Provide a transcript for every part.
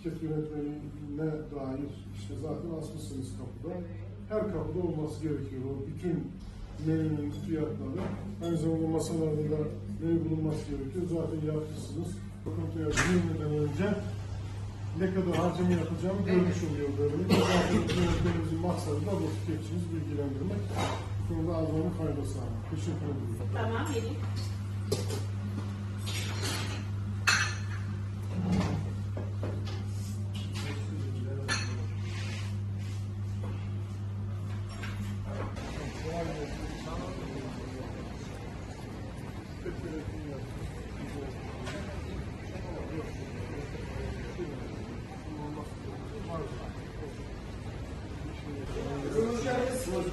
etiket yönetmeliğine dair işte zaten asmışsınız kapıda. Her kapıda olması gerekiyor o bütün menünün fiyatları. Aynı zamanda masalarda da menü bulunması gerekiyor. Zaten yapmışsınız. Lokantaya girmeden önce ne kadar harcama yapacağımı görmüş oluyor böyle. Zaten yönetmenimizin maksadı da bu tüketiciyi bilgilendirmek. Konuda azmanın fayda sağlamak. Teşekkür ederim. Tamam,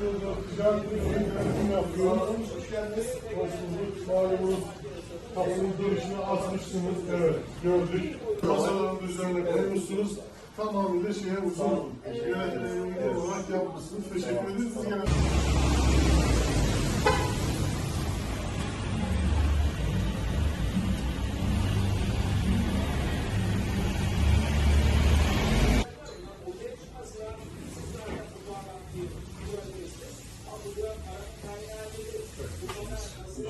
vereyim. Hoş geldiniz. Malumunuz kapının girişine asmışsınız. Evet, gördük. Masaların üzerine koymuşsunuz. Tamamıyla şeye uzun. Yönetmeye uygun olarak yapmışsınız. Teşekkür ederiz. Şimdi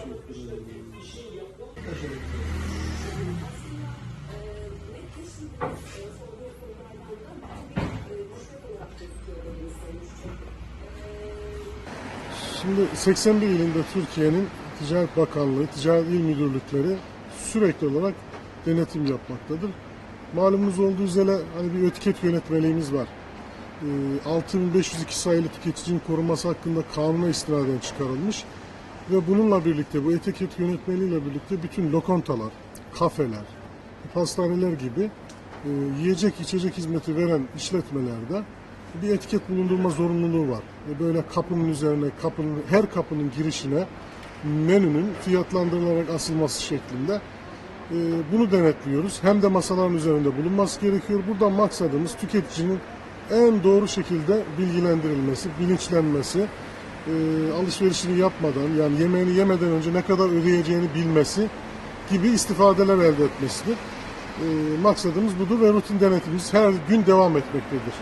81 ilinde Türkiye'nin Ticaret Bakanlığı, Ticaret İl Müdürlükleri sürekli olarak denetim yapmaktadır. Malumunuz olduğu üzere hani bir etiket yönetmeliğimiz var. Ee, 6502 sayılı tüketicinin korunması hakkında kanuna istinaden çıkarılmış ve bununla birlikte bu etiket yönetmeliğiyle birlikte bütün lokantalar, kafeler, pastaneler gibi e, yiyecek içecek hizmeti veren işletmelerde bir etiket bulundurma zorunluluğu var. Ve böyle kapının üzerine, kapının her kapının girişine menünün fiyatlandırılarak asılması şeklinde e, bunu denetliyoruz. Hem de masaların üzerinde bulunması gerekiyor. Buradan maksadımız tüketicinin en doğru şekilde bilgilendirilmesi, bilinçlenmesi, e, alışverişini yapmadan yani yemeğini yemeden önce ne kadar ödeyeceğini bilmesi gibi istifadeler elde etmesidir. E, maksadımız budur ve rutin denetimimiz her gün devam etmektedir.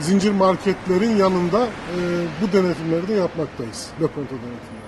Zincir marketlerin yanında e, bu denetimleri de yapmaktayız. Lokanta denetimleri.